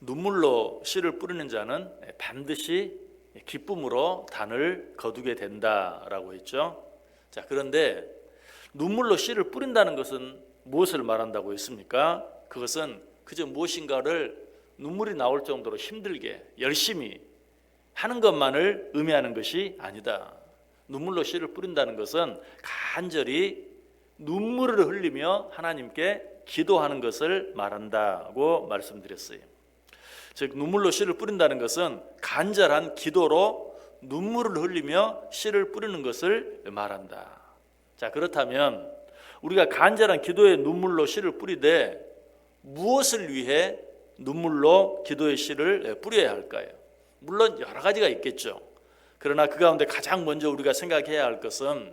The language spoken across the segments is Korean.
눈물로 씨를 뿌리는 자는 반드시 기쁨으로 단을 거두게 된다라고 했죠. 자, 그런데 눈물로 씨를 뿌린다는 것은 무엇을 말한다고 했습니까? 그것은 그저 무엇인가를 눈물이 나올 정도로 힘들게 열심히 하는 것만을 의미하는 것이 아니다. 눈물로 씨를 뿌린다는 것은 간절히 눈물을 흘리며 하나님께 기도하는 것을 말한다고 말씀드렸어요. 즉 눈물로 씨를 뿌린다는 것은 간절한 기도로 눈물을 흘리며 씨를 뿌리는 것을 말한다. 자 그렇다면 우리가 간절한 기도의 눈물로 씨를 뿌리되 무엇을 위해 눈물로 기도의 씨를 뿌려야 할까요? 물론 여러 가지가 있겠죠. 그러나 그 가운데 가장 먼저 우리가 생각해야 할 것은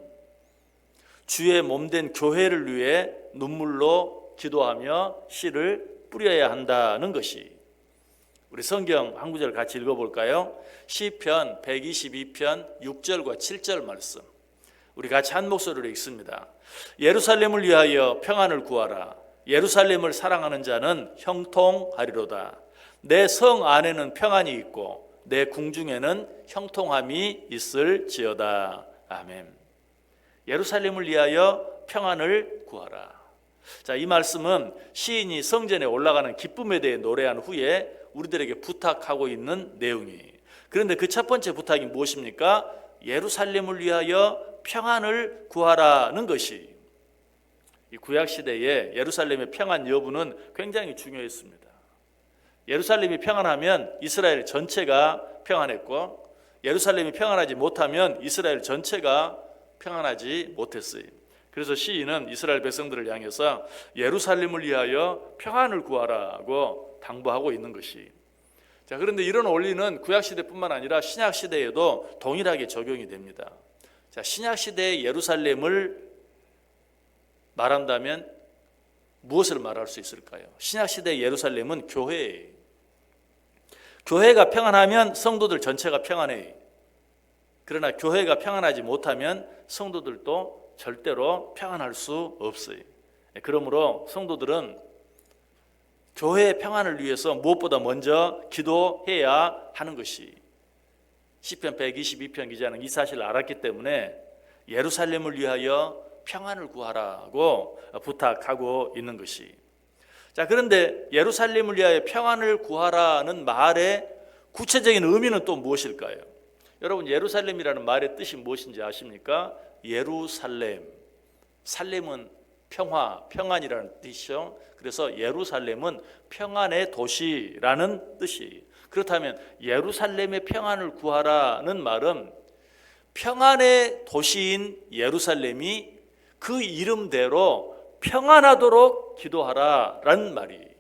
주의 몸된 교회를 위해 눈물로 기도하며 씨를 뿌려야 한다는 것이 우리 성경 한 구절 같이 읽어볼까요? 시편 122편 6절과 7절 말씀 우리 같이 한 목소리로 읽습니다. 예루살렘을 위하여 평안을 구하라. 예루살렘을 사랑하는 자는 형통하리로다. 내 성 안에는 평안이 있고 내 궁중에는 형통함이 있을지어다. 아멘. 예루살렘을 위하여 평안을 구하라. 자, 이 말씀은 시인이 성전에 올라가는 기쁨에 대해 노래한 후에 우리들에게 부탁하고 있는 내용이에요. 그런데 그 첫 번째 부탁이 무엇입니까? 예루살렘을 위하여 평안을 구하라는 것이 이 구약 시대에 예루살렘의 평안 여부는 굉장히 중요했습니다. 예루살렘이 평안하면 이스라엘 전체가 평안했고 예루살렘이 평안하지 못하면 이스라엘 전체가 평안하지 못했어요. 그래서 시인은 이스라엘 백성들을 향해서 예루살렘을 위하여 평안을 구하라고 당부하고 있는 것이. 자, 그런데 이런 원리는 구약 시대뿐만 아니라 신약 시대에도 동일하게 적용이 됩니다. 자, 신약 시대의 예루살렘을 말한다면 무엇을 말할 수 있을까요? 신약 시대의 예루살렘은 교회예요. 교회가 평안하면 성도들 전체가 평안해요. 그러나 교회가 평안하지 못하면 성도들도 절대로 평안할 수 없어요. 그러므로 성도들은 교회의 평안을 위해서 무엇보다 먼저 기도해야 하는 것이 시편 122편 기자는 이 사실을 알았기 때문에 예루살렘을 위하여 평안을 구하라고 부탁하고 있는 것이 자 그런데 예루살렘을 위하여 평안을 구하라는 말의 구체적인 의미는 또 무엇일까요? 여러분 예루살렘이라는 말의 뜻이 무엇인지 아십니까? 예루살렘 살렘은 평화, 평안이라는 뜻이죠. 그래서 예루살렘은 평안의 도시라는 뜻이에요. 그렇다면 예루살렘의 평안을 구하라는 말은 평안의 도시인 예루살렘이 그 이름대로 평안하도록 기도하라라는 말이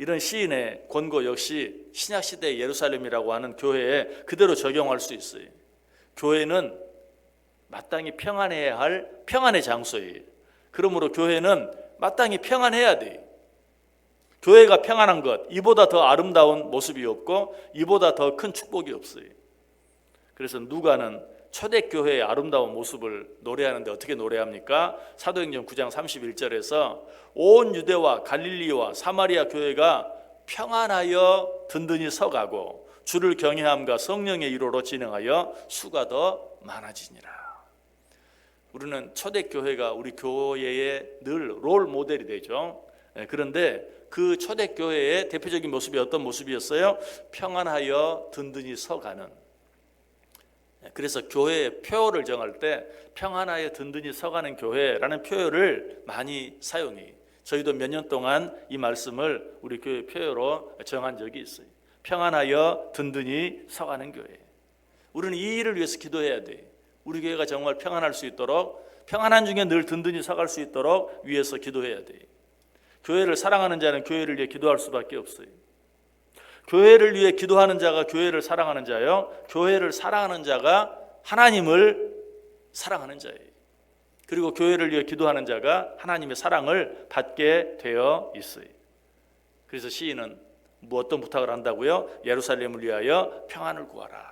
이런 시인의 권고 역시 신약 시대 예루살렘이라고 하는 교회에 그대로 적용할 수 있어요. 교회는 마땅히 평안해야 할 평안의 장소예요. 그러므로 교회는 마땅히 평안해야 돼. 교회가 평안한 것 이보다 더 아름다운 모습이 없고 이보다 더 큰 축복이 없어요. 그래서 누가는 초대교회의 아름다운 모습을 노래하는데 어떻게 노래합니까? 사도행전 9장 31절에서 온 유대와 갈릴리와 사마리아 교회가 평안하여 든든히 서가고 주를 경외함과 성령의 이로로 진행하여 수가 더 많아지니라. 우리는 초대교회가 우리 교회의 늘 롤 모델이 되죠. 예, 그런데 그 초대교회의 대표적인 모습이 어떤 모습이었어요? 평안하여 든든히 서가는 그래서 교회의 표어를 정할 때 평안하여 든든히 서가는 교회라는 표어를 많이 사용해. 저희도 몇 년 동안 이 말씀을 우리 교회 표어로 정한 적이 있어요. 평안하여 든든히 서가는 교회. 우리는 이 일을 위해서 기도해야 돼. 우리 교회가 정말 평안할 수 있도록 평안한 중에 늘 든든히 서갈 수 있도록 위해서 기도해야 돼. 교회를 사랑하는 자는 교회를 위해 기도할 수밖에 없어요. 교회를 위해 기도하는 자가 교회를 사랑하는 자요. 교회를 사랑하는 자가 하나님을 사랑하는 자예요. 그리고 교회를 위해 기도하는 자가 하나님의 사랑을 받게 되어 있어요. 그래서 시인은 뭐 어떤 부탁을 한다고요? 예루살렘을 위하여 평안을 구하라.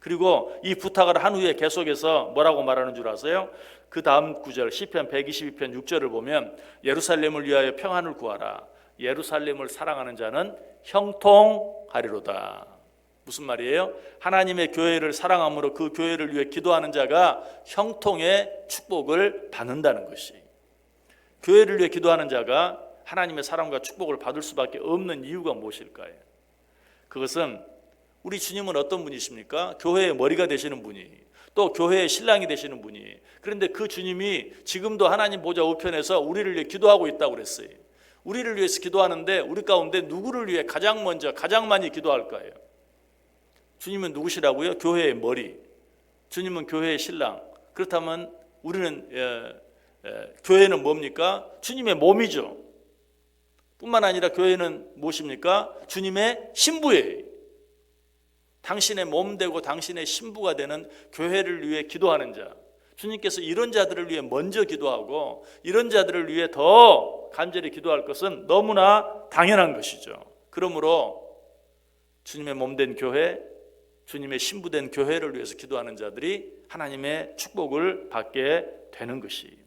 그리고 이 부탁을 한 후에 계속해서 뭐라고 말하는 줄 아세요? 그 다음 구절 시편 122편 6절을 보면 예루살렘을 위하여 평안을 구하라. 예루살렘을 사랑하는 자는 형통하리로다. 무슨 말이에요? 하나님의 교회를 사랑함으로 그 교회를 위해 기도하는 자가 형통의 축복을 받는다는 것이. 교회를 위해 기도하는 자가 하나님의 사랑과 축복을 받을 수밖에 없는 이유가 무엇일까요? 그것은 우리 주님은 어떤 분이십니까? 교회의 머리가 되시는 분이 또 교회의 신랑이 되시는 분이 그런데 그 주님이 지금도 하나님 보좌 우편에서 우리를 위해 기도하고 있다고 그랬어요. 우리를 위해서 기도하는데 우리 가운데 누구를 위해 가장 먼저 가장 많이 기도할까요? 주님은 누구시라고요? 교회의 머리. 주님은 교회의 신랑. 그렇다면 우리는 예, 예, 교회는 뭡니까? 주님의 몸이죠. 뿐만 아니라 교회는 무엇입니까? 주님의 신부예요. 당신의 몸 되고 당신의 신부가 되는 교회를 위해 기도하는 자. 주님께서 이런 자들을 위해 먼저 기도하고 이런 자들을 위해 더 간절히 기도할 것은 너무나 당연한 것이죠. 그러므로 주님의 몸된 교회, 주님의 신부 된 교회를 위해서 기도하는 자들이 하나님의 축복을 받게 되는 것이.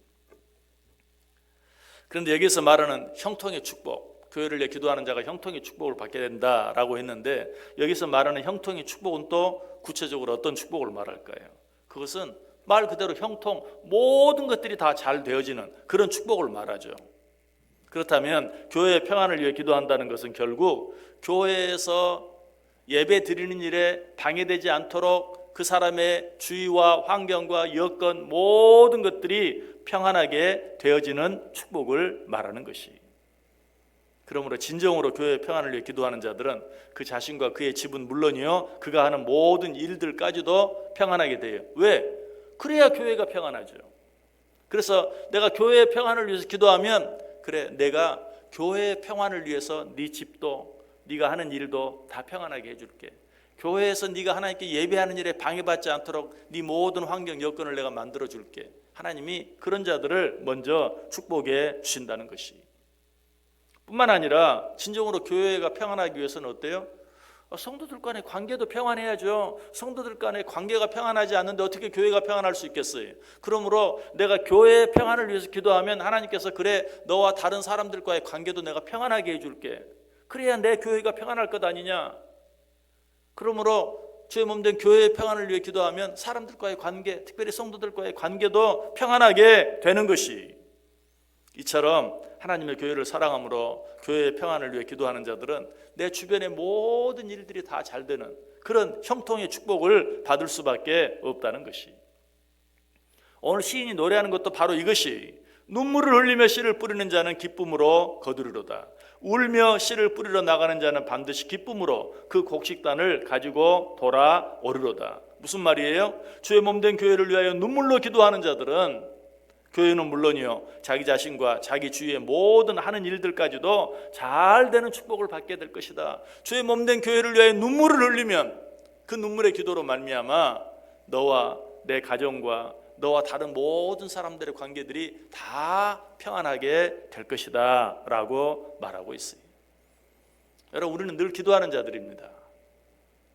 그런데 여기서 말하는 형통의 축복, 교회를 위해 기도하는 자가 형통의 축복을 받게 된다라고 했는데 여기서 말하는 형통의 축복은 또 구체적으로 어떤 축복을 말할까요? 그것은 말 그대로 형통 모든 것들이 다 잘 되어지는 그런 축복을 말하죠. 그렇다면 교회의 평안을 위해 기도한다는 것은 결국 교회에서 예배 드리는 일에 방해되지 않도록 그 사람의 주의와 환경과 여건 모든 것들이 평안하게 되어지는 축복을 말하는 것이. 그러므로 진정으로 교회의 평안을 위해 기도하는 자들은 그 자신과 그의 집은 물론이요 그가 하는 모든 일들까지도 평안하게 돼요. 왜? 그래야 교회가 평안하죠. 그래서 내가 교회의 평안을 위해서 기도하면 그래 내가 교회의 평안을 위해서 네 집도 네가 하는 일도 다 평안하게 해줄게. 교회에서 네가 하나님께 예배하는 일에 방해받지 않도록 네 모든 환경 여건을 내가 만들어 줄게. 하나님이 그런 자들을 먼저 축복해 주신다는 것이. 뿐만 아니라 진정으로 교회가 평안하기 위해서는 어때요? 어, 성도들 간의 관계도 평안해야죠. 성도들 간의 관계가 평안하지 않는데 어떻게 교회가 평안할 수 있겠어요? 그러므로 내가 교회의 평안을 위해서 기도하면 하나님께서 그래 너와 다른 사람들과의 관계도 내가 평안하게 해줄게. 그래야 내 교회가 평안할 것 아니냐? 그러므로 주의 몸 된 교회의 평안을 위해 기도하면 사람들과의 관계, 특별히 성도들과의 관계도 평안하게 되는 것이 이처럼 하나님의 교회를 사랑함으로 교회의 평안을 위해 기도하는 자들은 내 주변의 모든 일들이 다 잘 되는 그런 형통의 축복을 받을 수밖에 없다는 것이. 오늘 시인이 노래하는 것도 바로 이것이 눈물을 흘리며 씨를 뿌리는 자는 기쁨으로 거두리로다. 울며 씨를 뿌리러 나가는 자는 반드시 기쁨으로 그 곡식단을 가지고 돌아오리로다. 무슨 말이에요? 주의 몸 된 교회를 위하여 눈물로 기도하는 자들은 교회는 물론이요 자기 자신과 자기 주위의 모든 하는 일들까지도 잘 되는 축복을 받게 될 것이다. 주의 몸 된 교회를 위하여 눈물을 흘리면 그 눈물의 기도로 말미암아 너와 내 가정과 너와 다른 모든 사람들의 관계들이 다 평안하게 될 것이다라고 말하고 있어요. 여러분 우리는 늘 기도하는 자들입니다.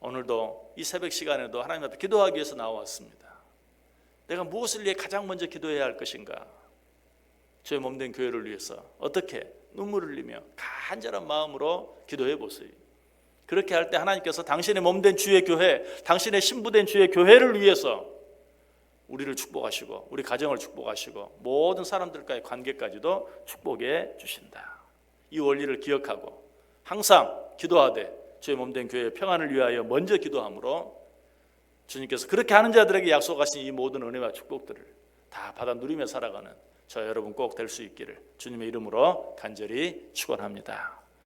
오늘도 이 새벽 시간에도 하나님 앞에 기도하기 위해서 나왔습니다. 내가 무엇을 위해 가장 먼저 기도해야 할 것인가? 주의 몸된 교회를 위해서 어떻게 눈물을 흘리며 간절한 마음으로 기도해 보세요. 그렇게 할 때 하나님께서 당신의 몸된 주의 교회, 당신의 신부된 주의 교회를 위해서 우리를 축복하시고 우리 가정을 축복하시고 모든 사람들과의 관계까지도 축복해 주신다. 이 원리를 기억하고 항상 기도하되 주의 몸된 교회의 평안을 위하여 먼저 기도함으로 주님께서 그렇게 하는 자들에게 약속하신 이 모든 은혜와 축복들을 다 받아 누리며 살아가는 저 여러분 꼭 될 수 있기를 주님의 이름으로 간절히 축원합니다.